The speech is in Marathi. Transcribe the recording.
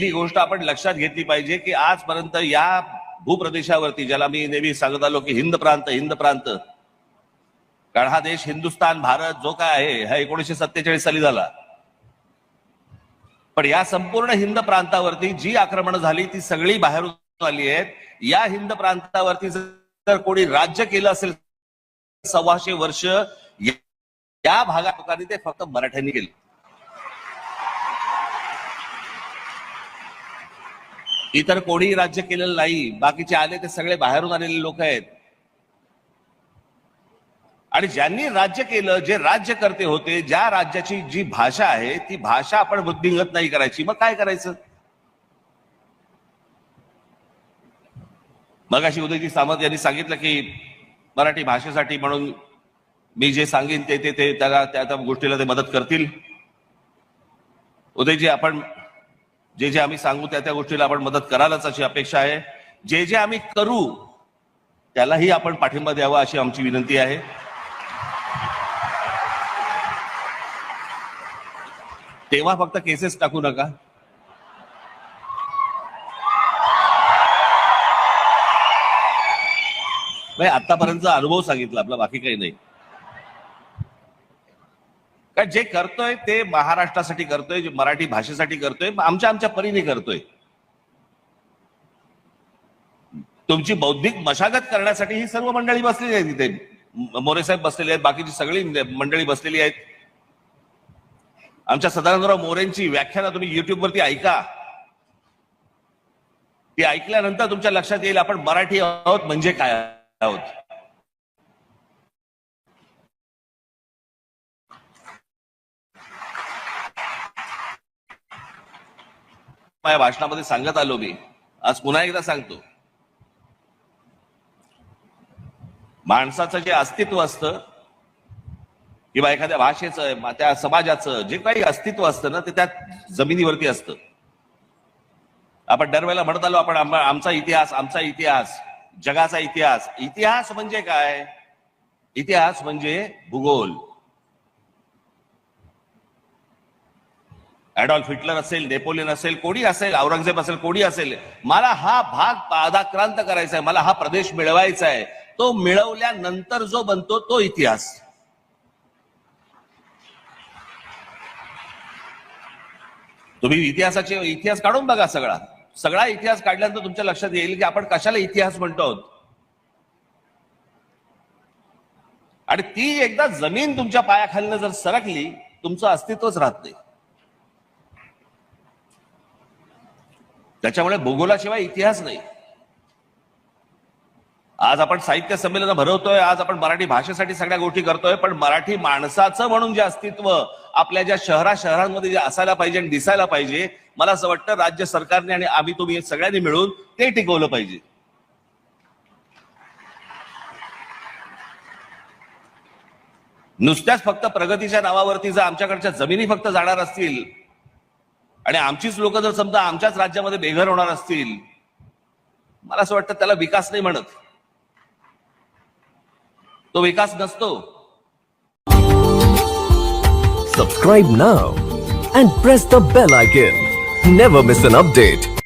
पहिली गोष्ट आपण लक्षात घेतली पाहिजे की आजपर्यंत या भूप्रदेशावरती ज्याला मी नेहमी सांगत आलो की हिंद प्रांत हिंद प्रांत कारण हा देश हिंदुस्थान भारत जो काय आहे हा एकोणीशे सत्तेचाळीस साली झाला. पण या संपूर्ण हिंद प्रांतावरती जी आक्रमण झाली ती सगळी बाहेरून आली आहेत. या हिंद प्रांतावरती जर कोणी राज्य केलं असेल सव्वाशे वर्ष या- या भागात लोकांनी ते फक्त मराठ्यांनी केलं. इतर कोणीही राज्य केलेलं नाही बाकीचे आले ते सगळे बाहेरून आलेले लोक आहेत. आणि ज्यांनी राज्य केलं जे राज्य करते होते ज्या राज्याची जी भाषा आहे ती भाषा आपण बुद्धिंगत नाही करायची. मग काय करायचं? मग अशी उदयजी सामंत यांनी सांगितलं की मराठी भाषेसाठी म्हणून मी जे सांगेन ते ते ते त्याला त्या त्या गोष्टीला ते मदत करतील. उदयजी आपण जे जे आम्ही सांगू त्या त्या गोष्टीला आपण मदत करालच अशी अपेक्षा आहे. जे जे आम्ही करू त्यालाही आपण पाठिंबा द्यावा अशी आमची विनंती आहे. तेव्हा फक्त केसेस टाकू नका. नाही आतापर्यंतचा अनुभव सांगितला आपला बाकी काही नाही. का जे करतोय ते महाराष्ट्रासाठी करतोय जे मराठी भाषेसाठी करतोय आमच्या आमच्या परीने करतोय. तुमची बौद्धिक मशागत करण्यासाठी ही सर्व मंडळी बसलेली आहे तिथे मोरे साहेब बसलेले आहेत बाकीची सगळी मंडळी बसलेली आहेत. आमच्या सदानंदराव मोरेंची व्याख्याना तुम्ही युट्यूब वरती ऐका. ती ऐकल्यानंतर तुमच्या लक्षात येईल आपण मराठी आहोत म्हणजे काय आहोत. माझ्या भाषणामध्ये सांगत आलो मी. आज पुन्हा एकदा सांगतो. माणसाचं जे अस्तित्व असतं किंवा एखाद्या भाषेचं त्या समाजाचं जे काही अस्तित्व असतं ना ते त्या जमिनीवरती असतं. आपण दरवेळेला म्हणत आलो आपण आमचा इतिहास आमचा इतिहास जगाचा इतिहास. इतिहास म्हणजे काय? इतिहास म्हणजे भूगोल. ॲडॉल्फ हिटलर असेल नेपोलियन असेल कोणी असेल औरंगजेब असेल कोणी असेल मला हा भाग पादाक्रांत करायचा आहे मला हा प्रदेश मिळवायचा आहे. तो मिळवल्यानंतर जो बनतो तो इतिहास. तुम्ही इतिहासाचे इतिहास काढून बघा सगळा. सगळा इतिहास काढल्यानंतर तुमच्या लक्षात येईल की आपण कशाला इतिहास म्हणतो आहोत. आणि ती एकदा जमीन तुमच्या पायाखालनं जर सरकली तुमचं अस्तित्वच राहत नाही. त्याच्यामुळे भूगोलाशिवाय इतिहास नाही. आज आपण साहित्य संमेलन भरवतोय आज आपण मराठी भाषेसाठी सगळ्या गोष्टी करतोय पण मराठी माणसाचं म्हणून जे अस्तित्व आपल्या ज्या शहरा शहरांमध्ये जे असायला पाहिजे आणि दिसायला पाहिजे मला असं वाटतं राज्य सरकारने आणि आम्ही तुम्ही सगळ्यांनी मिळून ते टिकवलं पाहिजे. नुसत्याच फक्त प्रगतीच्या नावावरती जर आमच्याकडच्या जमिनी फक्त जाणार असतील आणि आमचीच लोक जर समजा आमच्याच राज्यामध्ये बेघर होणार असतील मला असं वाटतं त्याला विकास नाही म्हणत. तो विकास नसतो. Subscribe now and press the bell icon never miss an update